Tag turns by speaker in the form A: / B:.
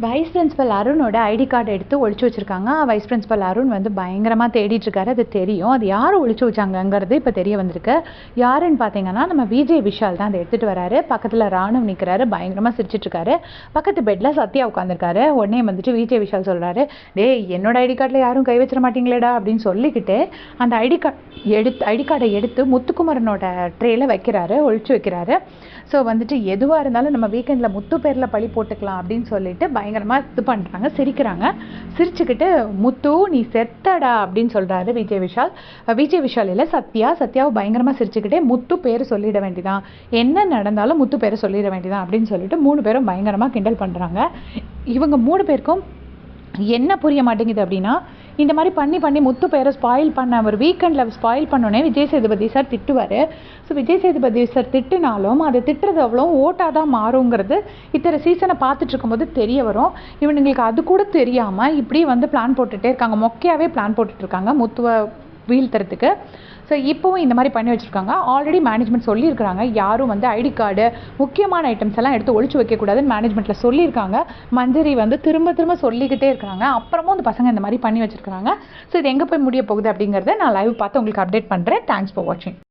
A: Wise principal அருணோட ID card எடுத்து ஒழிச்சு வச்சுருக்காங்க. வைஸ் பிரின்சிபல் அருண் வந்து பயங்கரமாக தேடிட்டுருக்காரு. அது தெரியும். அது யார் ஒழிச்சு வச்சாங்கங்கிறது இப்போ தெரிய வந்திருக்கு. யாருன்னு பார்த்தீங்கன்னா நம்ம விஜய் விஷால் தான் அதை எடுத்துகிட்டு வராரு. பக்கத்தில் ராணுவ நிற்கிறாரு பயங்கரமாக சிரிச்சிட்ருக்காரு பக்கத்து பெட்டில் சத்யா உட்காந்துருக்காரு உடனே வந்துட்டு விஜய் விஷால் சொல்கிறாரு டேய் என்னோட ஐடி கார்டில் யாரும் கை வச்சிட மாட்டீங்களேடா அப்படின்னு சொல்லிக்கிட்டு அந்த ஐடி கார்டு எடுத்து ஐடி கார்டை எடுத்து முத்துக்குமரனோட ட்ரேயில் வைக்கிறாரு ஒழிச்சு வைக்கிறாரு. ஸோ வந்துட்டு எதுவாக இருந்தாலும் நம்ம வீக்கெண்டில் முத்து பேரில் பழி போட்டுக்கலாம் அப்படின்னு சொல்லிட்டு பயங்கரமாக இது பண்ணுறாங்க சிரிக்கிறாங்க. சிரிச்சுக்கிட்டு முத்து நீ செத்தடா அப்படின்னு சொல்கிறாரு விஜய் விஷால். விஜய் விஷால் இல்லை சத்யா. சத்யாவை பயங்கரமாக சிரிச்சுக்கிட்டே முத்து பேர் சொல்லிட வேண்டியதான் என்ன நடந்தாலும் முத்து பேரை சொல்லிட வேண்டியதான் அப்படின்னு சொல்லிட்டு மூணு பேரும் பயங்கரமாக கிண்டல் பண்ணுறாங்க இவங்க மூணு பேருக்கும் என்ன புரிய மாட்டேங்குது அப்படின்னா இந்த மாதிரி பண்ணி பண்ணி முத்து பேரை ஸ்பாயில் பண்ண அவர் வீக்கெண்டில் ஸ்பாயில் பண்ணோன்னே விஜய் சேதுபதி சார் திட்டுவார். ஸோ விஜய் சேதுபதி சார் திட்டுனாலும் அது திட்டுறது அவ்வளோ ஓட்டாக தான் மாறுங்கிறது இத்தனை சீசனை பார்த்துட்டு இருக்கும்போது தெரிய வரும். இவனுங்களுக்கு அது கூட தெரியாமல் இப்படி வந்து பிளான் போட்டுகிட்டே இருக்காங்க. மொக்கையாகவே பிளான் போட்டுட்ருக்காங்க முத்துவை வீழ்த்துறதுக்கு. ஸோ இப்போவும் இந்த மாதிரி பண்ணி வச்சுருக்காங்க. ஆல்ரெடி மேனேஜ்மெண்ட் சொல்லியிருக்காங்க யாரும் வந்து ஐடி கார்டு முக்கியமான ஐட்டம்ஸ் எல்லாம் எடுத்து ஒழிச்சு வைக்கக்கூடாதுன்னு மேனேஜ்மெண்ட்டில் சொல்லியிருக்காங்க. மஞ்சரி வந்து திரும்ப திரும்ப சொல்லிக்கிட்டே இருக்கிறாங்க. அப்புறமும் அந்த பசங்க இந்த மாதிரி பண்ணி வச்சுருக்காங்க ஸோ இது எங்கே போய் முடிய போகுது அப்படிங்கிறத நான் லைவ் பார்த்து உங்களுக்கு அப்டேட் பண்ணுறேன் தேங்க்ஸ் ஃபார் வாட்சிங்